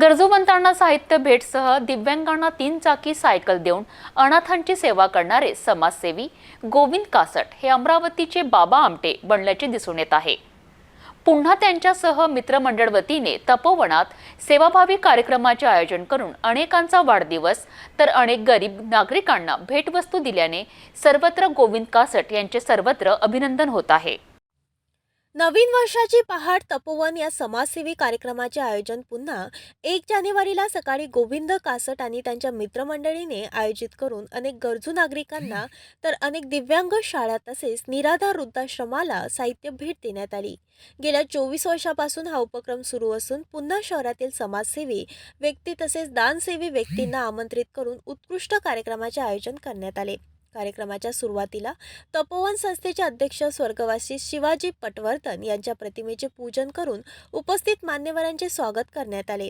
गरजूवंतांना साहित्य भेटसह दिव्यांगांना तीन चाकी सायकल देऊन अनाथांची सेवा करणारे समाजसेवी गोविंद कासट हे अमरावतीचे बाबा आमटे बनल्याचे दिसून येत आहे. पुन्हा त्यांच्यासह मित्रमंडळ वतीने तपोवनात सेवाभावी कार्यक्रमाचे आयोजन करून अनेकांचा वाढदिवस तर अनेक गरीब नागरिकांना भेटवस्तू दिल्याने सर्वत्र गोविंद कासट यांचे सर्वत्र अभिनंदन होत आहे. नवीन वर्षाची पहाट तपोवन या समाजसेवी कार्यक्रमाचे आयोजन पुन्हा एक जानेवारीला सकाळी गोविंद कासट आणि त्यांच्या मित्रमंडळीने आयोजित करून अनेक गरजू नागरिकांना तर अनेक दिव्यांग शाळा तसेच निराधार वृद्धाश्रमाला साहित्य भेट देण्यात आली. गेल्या चोवीस वर्षापासून हा उपक्रम सुरू असून पुन्हा शहरातील समाजसेवी व्यक्ती तसेच दानसेवी व्यक्तींना आमंत्रित करून उत्कृष्ट कार्यक्रमाचे आयोजन करण्यात आले. कार्यक्रमाच्या सुरुवातीला तपोवन संस्थेचे अध्यक्ष स्वर्गवासी शिवाजी पटवर्धन यांच्या प्रतिमेचे पूजन करून उपस्थित मान्यवरांचे स्वागत करण्यात आले.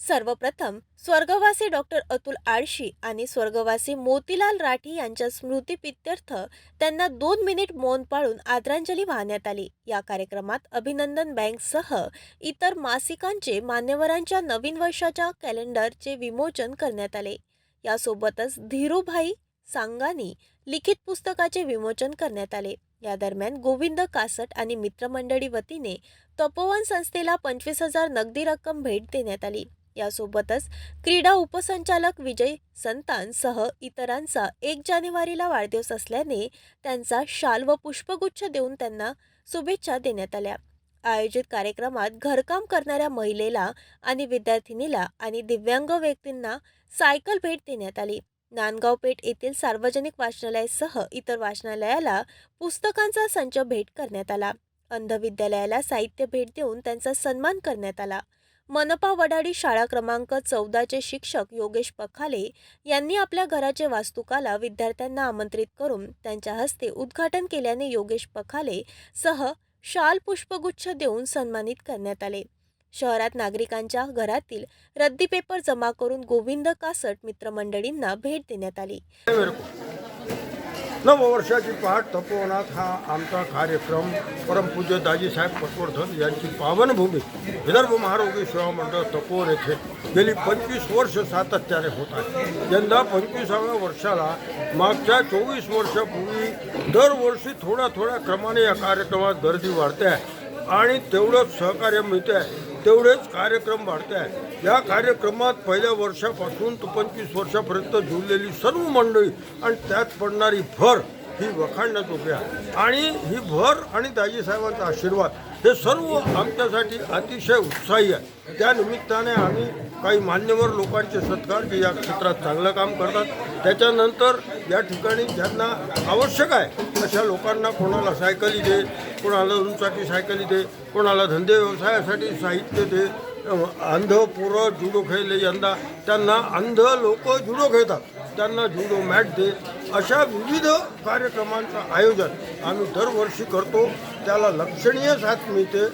सर्वप्रथम स्वर्गवासी डॉक्टर अतुल आळशी आणि स्वर्गवासी मोतीलाल राठी यांच्या स्मृतीपित्यर्थ त्यांना दोन मिनिट मौन पाळून आदरांजली वाहण्यात आली. या कार्यक्रमात अभिनंदन बँकसह इतर मासिकांचे मान्यवरांच्या नवीन वर्षाच्या कॅलेंडरचे विमोचन करण्यात आले. यासोबतच धीरूभाई सांगानी लिखित पुस्तकाचे विमोचन करण्यात आले. या दरम्यान गोविंद कासट आणि मित्रमंडळी वतीने तपोवन संस्थेला पंचवीस हजार नगदी रक्कम भेट देण्यात आली. यासोबतच क्रीडा उपसंचालक विजय संतांसह इतरांचा एक जानेवारीला वाढदिवस असल्याने त्यांचा शाल व पुष्पगुच्छ देऊन त्यांना शुभेच्छा देण्यात आल्या. आयोजित कार्यक्रमात घरकाम करणाऱ्या महिलेला आणि विद्यार्थिनीला आणि दिव्यांग व्यक्तींना सायकल भेट देण्यात आली. नांदगाव पेठ येथील सार्वजनिक वाचनालयासह इतर वाचनालयाला पुस्तकांचा संच भेट करण्यात आला. अंध विद्यालयाला साहित्य भेट देऊन त्यांचा सन्मान करण्यात आला. मनपा वडाडी शाळा क्रमांक चौदाचे शिक्षक योगेश पखाले यांनी आपल्या घराचे वास्तुकाला विद्यार्थ्यांना आमंत्रित करून त्यांच्या हस्ते उद्घाटन केल्याने योगेश पखाले सह शाल पुष्पगुच्छ देऊन सन्मानित करण्यात आले. शहरात नागरिकांच्या घरातील रद्दी पेपर जमा करून गोविंद कासट मित्रमंडळींना भेट देण्यात आली. मेरे वर्षाची नववर्षाची पहाट तपोवनात हा आमचा कार्यक्रम परमपूज्य दाजीसाहेब पटवर्धन यांची पावनभूमी विदर्भ महारोगी सेवा मंडळ तपोवन येथे गेली पंचवीस वर्ष सातत्याने होत आहे. यंदा पंचवीसाव्या वर्षाला मागच्या चोवीस वर्षापूर्वी दरवर्षी थोड्या थोड्या क्रमाने या कार्यक्रमात गर्दी वाढते आहे आणि तेवढंच सहकार्य मिळते आहे. तेवढेच कार्यक्रम वाढते आहे या कार्यक्रमात पहिल्या वर्षापासून तर पंचवीस वर्षापर्यंत जुळलेली सर्व मंडळी आणि त्यात पडणारी भर ही वखाणण्याजोगी आहे. आणि ही भर आणि दाजीसाहेबांचा आशीर्वाद हे सर्व आमच्यासाठी अतिशय उत्साही आहे. त्या निमित्ताने आम्ही काही मान्यवर लोकांचे सत्कार जे या क्षेत्रात चांगलं काम करतात. त्याच्यानंतर या ठिकाणी ज्यांना आवश्यक आहे अशा लोकांना कोणाला सायकली दे कोणाला दुचाकी सायकली दे कोणाला धंदे व्यवसायासाठी साहित्य दे अंध पोरं जुडो खेळले यंदा. त्यांना अंध लोक जुडो खेळतात. त्यांना जुडो मॅट दे. अशा विविध कार्यक्रमांचं आयोजन आम्ही दरवर्षी करतो. त्याला लक्षणीय साथ मिळते.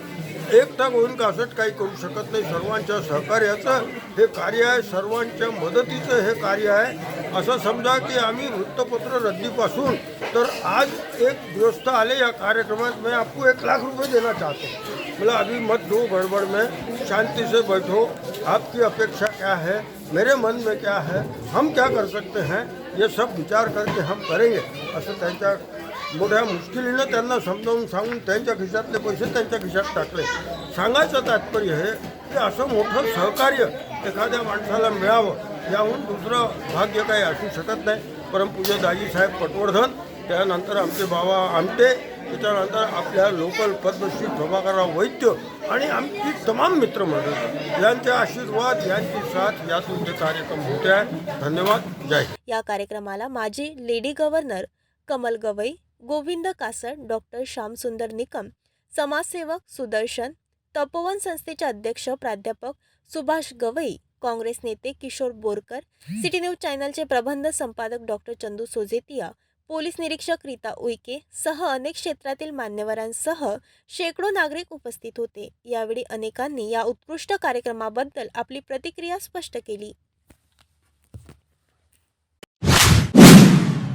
एकटा गोविंद कासट काही करू शकत नाही. सर्वांच्या सहकार्याचं हे कार्य आहे. सर्वांच्या मदतीचं हे कार्य आहे. असं समजा की आम्ही वृत्तपत्र रद्दीपासून तर आज एक गृहस्थ आले या कार्यक्रमात मैं आपको एक लाख रुपए देना चाहता हूँ. बोला अभी मत दो गड़बड़ में शांति से बैठो। आपकी अपेक्षा क्या है? मेरे मन में क्या है? हम क्या कर सकते हैं? ये सब विचार करके हम करेंगे। असं त्यांच्या मोठ्या मुश्किलीनं त्यांना समजावून सांगून त्यांच्या खिशातले पैसे त्यांच्या खिशात टाकले. सांगायचं तात्पर्य हे की असं मोठं सहकार्य एखाद्या माणसाला मिळावं याहून दुसरं भाग्य काही असू शकत नाही. परमपूज्य दाजीसाहेब पटवर्धन त्यानंतर आमचे बाबा आमटे त्याच्यानंतर आपल्या लोकल पद्मश्री प्रभाकरराव वैद्य आणि आमची तमाम मित्रमंडळ. यांचे आशीर्वाद यांची साथ यातून ते कार्यक्रम होते आहे. धन्यवाद. जय या कार्यक्रमाला माजी lady governor Kamal Gavai Govind Kasat doctor Shyamsundar Nikam समाजसेवक सुदर्शन तपोवन संस्थेचे अध्यक्ष प्राध्यापक सुभाष गवई काँग्रेस नेते किशोर बोरकर सिटी न्यूज चॅनलचे प्रबंध संपादक डॉक्टर चंदू सोजेतिया पोलीस निरीक्षक रीता उईके सह अनेक क्षेत्रातील मान्यवरांसह शेकडो नागरिक उपस्थित होते. यावेळी अनेकांनी या उत्कृष्ट कार्यक्रमाबद्दल आपली प्रतिक्रिया स्पष्ट केली.